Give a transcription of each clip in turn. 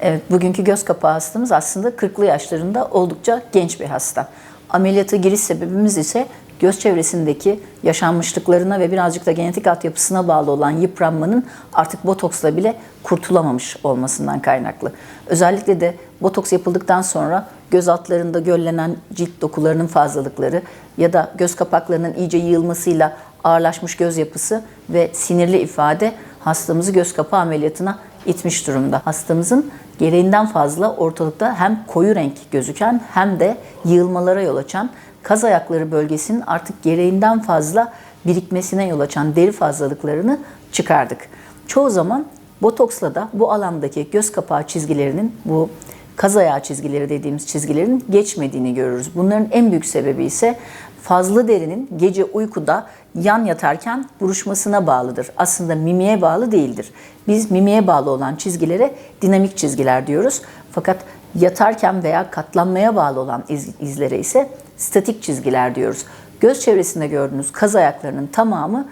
Evet, bugünkü göz kapağı hastamız aslında 40'lı yaşlarında oldukça genç bir hasta. Ameliyata giriş sebebimiz ise göz çevresindeki yaşanmışlıklarına ve birazcık da genetik altyapısına bağlı olan yıpranmanın artık botoksla bile kurtulamamış olmasından kaynaklı. Özellikle de botoks yapıldıktan sonra göz altlarında göllenen cilt dokularının fazlalıkları ya da göz kapaklarının iyice yığılmasıyla ağırlaşmış göz yapısı ve sinirli ifade hastamızı göz kapağı ameliyatına itmiş durumda. Hastamızın gereğinden fazla ortalıkta hem koyu renk gözüken hem de yığılmalara yol açan kaz ayakları bölgesinin artık gereğinden fazla birikmesine yol açan deri fazlalıklarını çıkardık. Çoğu zaman botoksla da bu alandaki göz kapağı çizgilerinin bu kaz ayağı çizgileri dediğimiz çizgilerin geçmediğini görürüz. Bunların en büyük sebebi ise fazla derinin gece uykuda yan yatarken buruşmasına bağlıdır. Aslında mimiğe bağlı değildir. Biz mimiğe bağlı olan çizgilere dinamik çizgiler diyoruz. Fakat yatarken veya katlanmaya bağlı olan iz, izlere ise statik çizgiler diyoruz. Göz çevresinde gördüğünüz kaz ayaklarının tamamı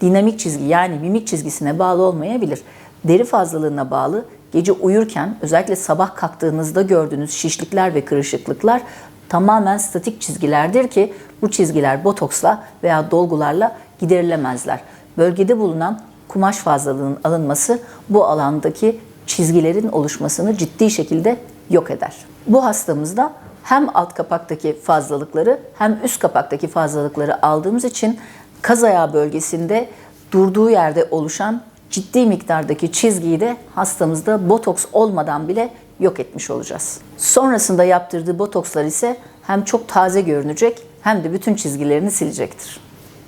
dinamik çizgi yani mimik çizgisine bağlı olmayabilir. Deri fazlalığına bağlı gece uyurken özellikle sabah kalktığınızda gördüğünüz şişlikler ve kırışıklıklar tamamen statik çizgilerdir ki bu çizgiler botoksla veya dolgularla giderilemezler. Bölgede bulunan kumaş fazlalığının alınması bu alandaki çizgilerin oluşmasını ciddi şekilde yok eder. Bu hastamızda hem alt kapaktaki fazlalıkları hem üst kapaktaki fazlalıkları aldığımız için kaz ayağı bölgesinde durduğu yerde oluşan ciddi miktardaki çizgiyi de hastamızda botoks olmadan bile yok etmiş olacağız. Sonrasında yaptırdığı botokslar ise hem çok taze görünecek hem de bütün çizgilerini silecektir.